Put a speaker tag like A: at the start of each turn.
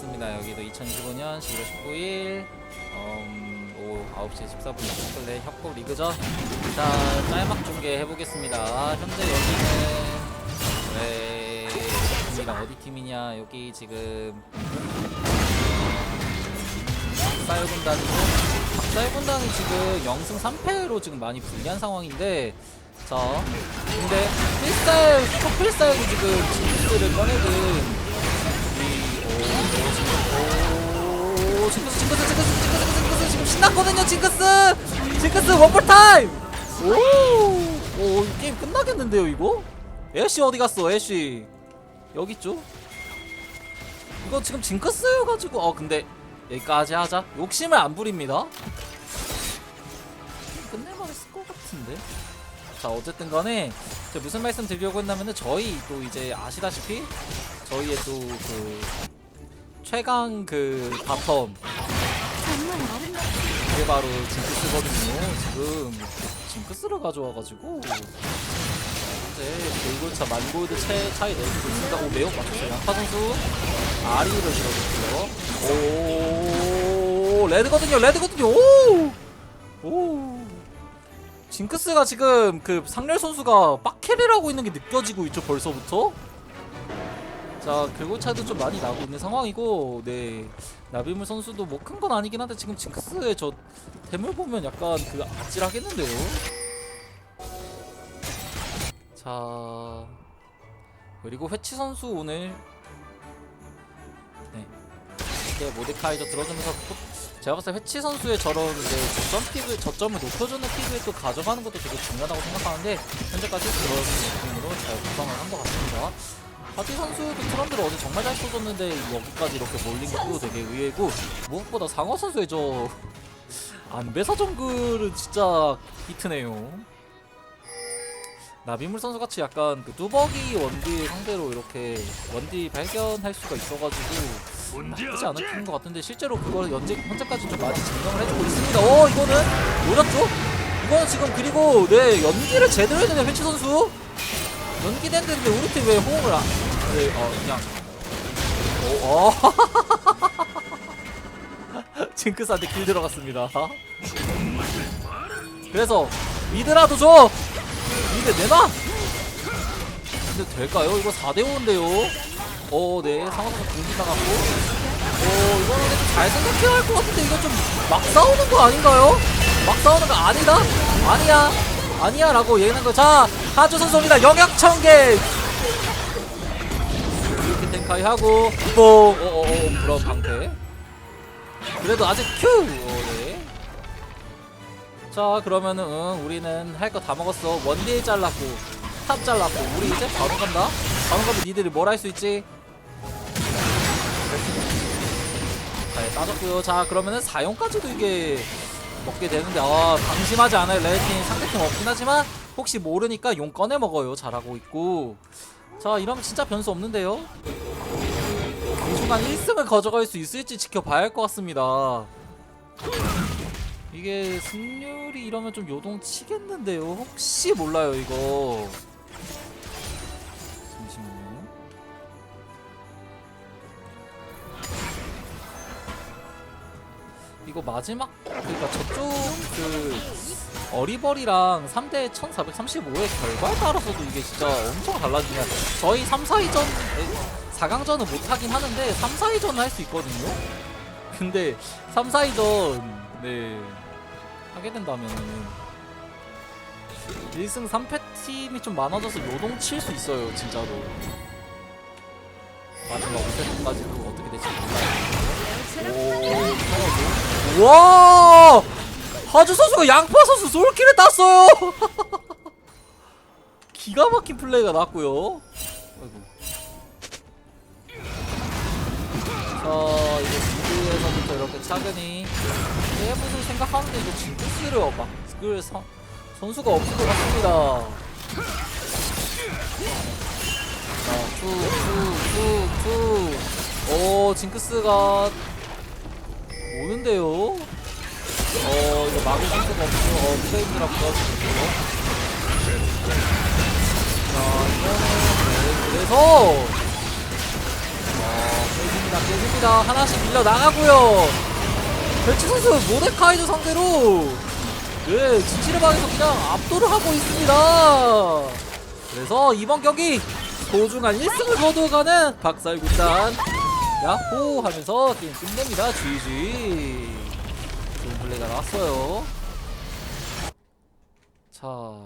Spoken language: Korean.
A: 맞습니다. 여기도 2015년 11월 19일 음, 오후 9시 14분 플레이 협곡 리그죠. 자, 짤막 중계 해보겠습니다. 현재 여기는 네, 팀이랑 어디 팀이냐? 여기 지금 박사일 군단이고 박사일 군단이 지금 0승 3패로 지금 많이 불리한 상황인데 자 근데 필살 톱필살도 지금 진스를 꺼내든 오, 징크스, 징크스, 징크스, 징크스, 징크스, 지금 신났거든요, 징크스! 징크스, 원볼 타임! 오! 오, 이 게임 끝나겠는데요, 이거? 애쉬 어디 갔어, 애쉬? 여기 있죠? 이거 지금 징크스여가지고, 어, 근데, 여기까지 하자. 욕심을 안 부립니다. 했을 것 같은데? 자, 어쨌든 간에, 무슨 말씀 드리려고 했냐면은, 저희 또 이제 아시다시피, 저희의 또 그, 최강 그 바텀,
B: 정말.
A: 그게 바로 징크스거든요. 지금 징크스를 가져와가지고 현재 골골차 만골드 채 차이 내주고 있습니다. 오 매혹 맞췄어요. 양파 선수 아리를 들어줬고요. 오 레드거든요. 레드거든요. 오! 오! 징크스가 지금 그 상렬 선수가 빡캐리를 하고 있는 게 느껴지고 있죠 벌써부터. 자 긁고차도 좀 많이 나고 있는 상황이고 네. 나비물 선수도 뭐 큰 건 아니긴 한데 지금 징크스의 저 대물 보면 약간 그 아찔하겠는데요? 자 그리고 회치 선수 오늘 네. 이렇게 모데카이저 들어주면서 또 제가 봤을 때 회치 선수의 저런 이제 저점 픽을 저점을 높여주는 픽을 또 가져가는 것도 되게 중요하다고 생각하는데 현재까지 그런 느낌으로 잘 구성을 한 것 같습니다. 파티 선수도 트럼들을 어제 정말 잘 쏘줬는데 여기까지 이렇게 몰린 것도 되게 의외고 무엇보다 상어 선수의 저 안배사 정글은 진짜 히트네요. 나비물 선수 같이 약간 그 뚜벅이 원딜 상대로 이렇게 원딜 발견할 수가 있어가지고 나쁘지 않은 팀인 것 같은데 실제로 그걸 현재 현재까지 좀 많이 증명을 해주고 있습니다. 어 이거는 노렸죠? 이거는 지금 그리고 네 연기를 제대로 해야 되네 회치 선수. 연기 됐는데 우리 팀 왜 호응을 안? 네, 어 그냥. 오, 어. 징크스한테 길 들어갔습니다. 그래서 미드라도 줘. 미드 내놔. 근데 될까요? 이거 4대 5인데요. 어, 네 상황에서 공기 나갔고. 어, 이거는 좀잘 생각해야 할 것 같은데 이거 좀 막 싸우는 거 아닌가요? 막 싸우는 거 아니다? 아니야. 아니야 라고 얘기한 거. 자, 하주 선수입니다. 영역 천개. 이렇게 탱카이 하고 뽕. 어어어 그럼 방패. 그래도 아직 큐. 어, 네. 자 그러면은 응, 우리는 할 거 다 먹었어. 원딜 잘랐고 탑 잘랐고 우리 이제 바로 간다. 바로 가면 니들이 뭘 할 수 있지? 자, 예, 따졌고요. 자 그러면은 사용까지도 이게 먹게 되는데 아 방심하지 않아요. 레드팀 상대팀 없긴 하지만 혹시 모르니까 용 꺼내 먹어요. 잘하고 있고. 자 이러면 진짜 변수 없는데요? 이 순간 1승을 가져갈 수 있을지 지켜봐야 할 것 같습니다. 이게 승률이 이러면 좀 요동치겠는데요? 혹시 몰라요 이거 이거 마지막 그러니까 저쪽 그 어리버리랑 3대 1435의 결과에 따라서도 이게 진짜 엄청 달라지냐. 저희 3, 4위전 4강전은 못하긴 하는데 3, 4위전은 할 수 있거든요. 근데 3, 4위전 네 하게 된다면은 1승 3패 팀이 좀 많아져서 요동칠 수 있어요 진짜로. 마지막 5세트까지도 어떻게 될지 몰라요. 오, 와! 하주 선수가 양파 선수 솔킬을 땄어요. 기가 막힌 플레이가 났고요. 아이고. 자, 이제 미드에서부터 이렇게 차근히 게임을 생각하는데 이거 징크스를 막 그 선수가 없을 것 같습니다. 자, 툭, 툭, 툭, 툭. 오, 징크스가 오는데요. 어 이거 막을 수가 없고 어 프레임드랍 도와주고 자 이거는 네, 그래서 와 프레임드 깨집니다 깨집니다. 하나씩 밀려 나가고요. 배치 선수 모데카이저 상대로 네 진치르방에서 그냥 압도를 하고 있습니다. 그래서 이번 경기 소중한 1승을 거두어가는 박살군단 야호 하면서 게임 끝냅니다. GG 좋은 플레이가 나왔어요. 자